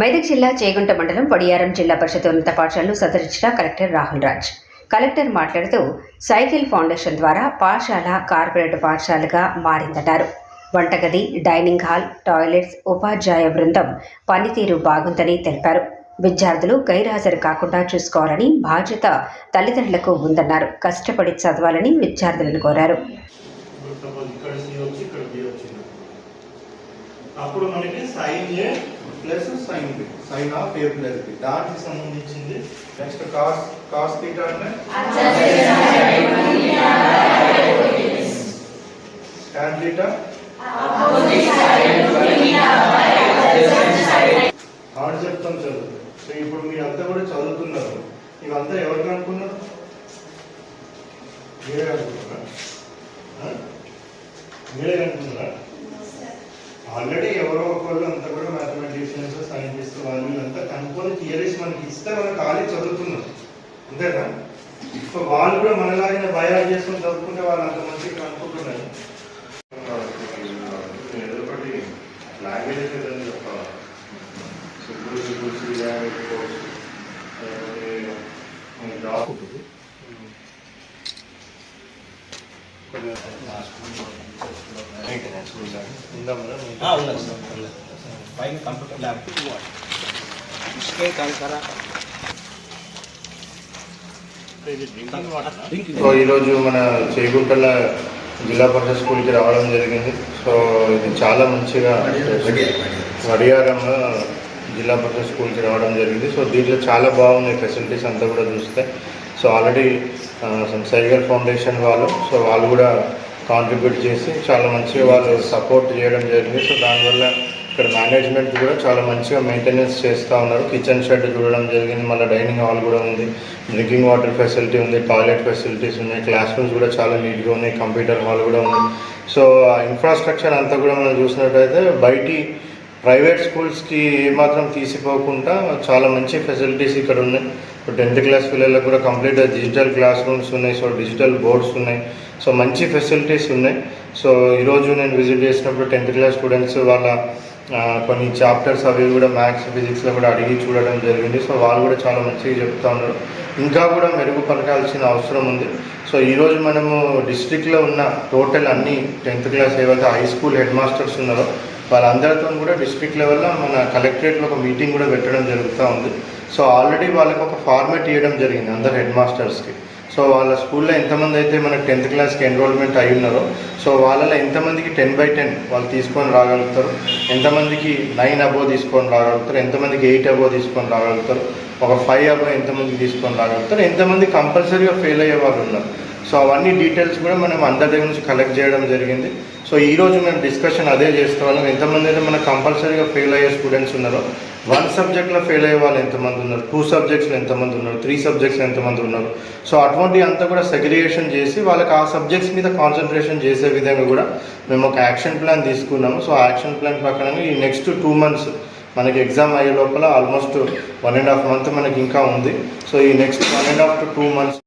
మెదక్ జిల్లా చేగుంట మండలం పడియారం జిల్లా పరిషత్ ఉన్నత పాఠశాలను సందర్శించిన కలెక్టర్ రాహుల్ రాజ్. కలెక్టర్ మాట్లాడుతూ సైకిల్ ఫౌండేషన్ ద్వారా పాఠశాల కార్పొరేట్ పాఠశాలగా మారిందన్నారు. వంటగది డైనింగ్ హాల్ టాయిలెట్స్ ఉపాధ్యాయ బృందం పనితీరు బాగుందని తెలిపారు. విద్యార్థులు గైర్హాజరు కాకుండా చూసుకోవాలని బాధ్యత తల్లిదండ్రులకు ఉందన్నారు. కష్టపడి చదవాలని విద్యార్థులను కోరారు ఇప్పుడు సపోజ్ ఇక్కడ సి వచ్చి ఇక్కడ బి వచ్చింది అప్పుడు మనకి sine A plus sine B sine of A plus B దానికి సంబంధించింది నెక్స్ట్ కాస్ కాస్ థీటా అంటే? Tan థీటా ఆడ చెప్తాం చదువు. సో ఇప్పుడు మీరంతా కూడా చదువుతున్నారు. ఇవంతా ఎవరికి అనుకున్నారు? మీరే అనుకుంటున్నారా మీరే అనుకుంటున్నారా ఆల్రెడీ ఎవరో ఒకళ్ళు అంతా కూడా మ్యాథమెటిషియన్స్ సైంటిస్ట్ వాళ్ళు వీళ్ళంతా కనుక్కొని థియరీస్ మనకి ఇస్తే మనం ఖాళీ చదువుతున్నాం అంతేనా? సో వాళ్ళు కూడా మనలాగిన భయాలు చేసుకొని చదువుకుంటే వాళ్ళు అంత మంచిగా కనుక్కుంటున్నారు. ఏదో లాంగ్వేజ్ ఏదని చెప్పాలి సుబ్బులు సుబ్బులు జాబ్ సో ఈరోజు మన చేగుట్టల జిల్లా పరిషత్ స్కూల్కి రావడం జరిగింది. సో ఇది చాలా మంచిగా వడియారంలో జిల్లా పరిషత్ స్కూల్కి రావడం జరిగింది. సో దీంట్లో చాలా బాగున్నాయి. ఫెసిలిటీస్ అంతా కూడా చూస్తే సో ఆల్రెడీ సైగర్ ఫౌండేషన్ వాళ్ళు సో వాళ్ళు కూడా కాంట్రిబ్యూట్ చేసి చాలా మంచిగా వాళ్ళు సపోర్ట్ చేయడం జరిగింది. సో దానివల్ల ఇక్కడ మేనేజ్మెంట్ కూడా చాలా మంచిగా మెయింటెనెన్స్ చేస్తూ ఉన్నారు. కిచెన్ షెడ్ చూడడం జరిగింది. మళ్ళీ డైనింగ్ హాల్ కూడా ఉంది. డ్రింకింగ్ వాటర్ ఫెసిలిటీ ఉంది. టాయిలెట్ ఫెసిలిటీస్ ఉన్నాయి. క్లాస్ రూమ్స్ కూడా చాలా నీట్గా ఉన్నాయి. కంప్యూటర్ హాల్ కూడా ఉంది. సో ఆ ఇన్ఫ్రాస్ట్రక్చర్ అంతా కూడా మనం చూసినట్టయితే బయటి ప్రైవేట్ స్కూల్స్కి ఏమాత్రం తీసిపోకుండా చాలా మంచి ఫెసిలిటీస్ ఇక్కడ ఉన్నాయి. ఇప్పుడు టెన్త్ క్లాస్ పిల్లలకు కూడా కంప్లీట్గా డిజిటల్ క్లాస్ రూమ్స్ ఉన్నాయి. సో డిజిటల్ బోర్డ్స్ ఉన్నాయి. సో మంచి ఫెసిలిటీస్ ఉన్నాయి. సో ఈరోజు నేను విజిట్ చేసినప్పుడు టెన్త్ క్లాస్ స్టూడెంట్స్ వాళ్ళ కొన్ని చాప్టర్స్ అవి కూడా మ్యాథ్స్ ఫిజిక్స్లో కూడా అడిగి చూడడం జరిగింది. సో వాళ్ళు కూడా చాలా మంచిగా చెప్తా ఉన్నారు. ఇంకా కూడా మెరుగుపరచాల్సిన అవసరం ఉంది. సో ఈరోజు మనము డిస్ట్రిక్ట్లో ఉన్న టోటల్ అన్ని టెన్త్ క్లాస్ ఏవైతే హై స్కూల్ హెడ్ మాస్టర్స్ ఉన్నారో వాళ్ళందరితో కూడా డిస్ట్రిక్ట్ లెవెల్లో మన కలెక్టరేట్లో ఒక మీటింగ్ కూడా పెట్టడం జరుగుతూ ఉంది. సో ఆల్రెడీ వాళ్ళకి ఒక ఫార్మేట్ ఇవ్వడం జరిగింది అందరు హెడ్ మాస్టర్స్కి. సో వాళ్ళ స్కూల్లో ఎంతమంది అయితే మన టెన్త్ క్లాస్కి ఎన్రోల్మెంట్ అయి ఉన్నారో సో వాళ్ళలో ఎంతమందికి టెన్ బై టెన్ వాళ్ళు తీసుకొని రాగలుగుతారు ఎంతమందికి నైన్ అబో తీసుకొని రాగలుగుతారు ఎంతమందికి ఎయిట్ అబో తీసుకొని రాగలుగుతారు ఒక ఫైవ్ అబో ఎంతమందికి తీసుకొని రాగలుగుతారు ఎంతమంది కంపల్సరీగా ఫెయిల్ అయ్యే వాళ్ళు ఉన్నారు. సో అవన్నీ డీటెయిల్స్ కూడా మనం అందరి దగ్గర నుంచి కలెక్ట్ చేయడం జరిగింది. సో ఈ రోజు మేము డిస్కషన్ అదే చేస్తే వాళ్ళం ఎంతమంది అయితే మనకు కంపల్సరీగా ఫెయిల్ అయ్యే స్టూడెంట్స్ ఉన్నారో. వన్ సబ్జెక్ట్లో ఫెయిల్ అయ్యే వాళ్ళు ఎంతమంది ఉన్నారు? టూ సబ్జెక్ట్స్లో ఎంతమంది ఉన్నారు? త్రీ సబ్జెక్ట్స్లో ఎంతమంది ఉన్నారు? సో అటువంటి అంతా కూడా సెగ్రిగేషన్ చేసి వాళ్ళకి ఆ సబ్జెక్ట్స్ మీద కాన్సన్ట్రేషన్ చేసే విధంగా కూడా మేము ఒక యాక్షన్ ప్లాన్ తీసుకున్నాము. సో ఆ యాక్షన్ ప్లాన్ ప్రకారం ఈ నెక్స్ట్ టూ మంత్స్ మనకి ఎగ్జామ్ అయ్యే లోపల almost one and half month మనకి ఇంకా ఉంది. సో ఈ next one and half to two months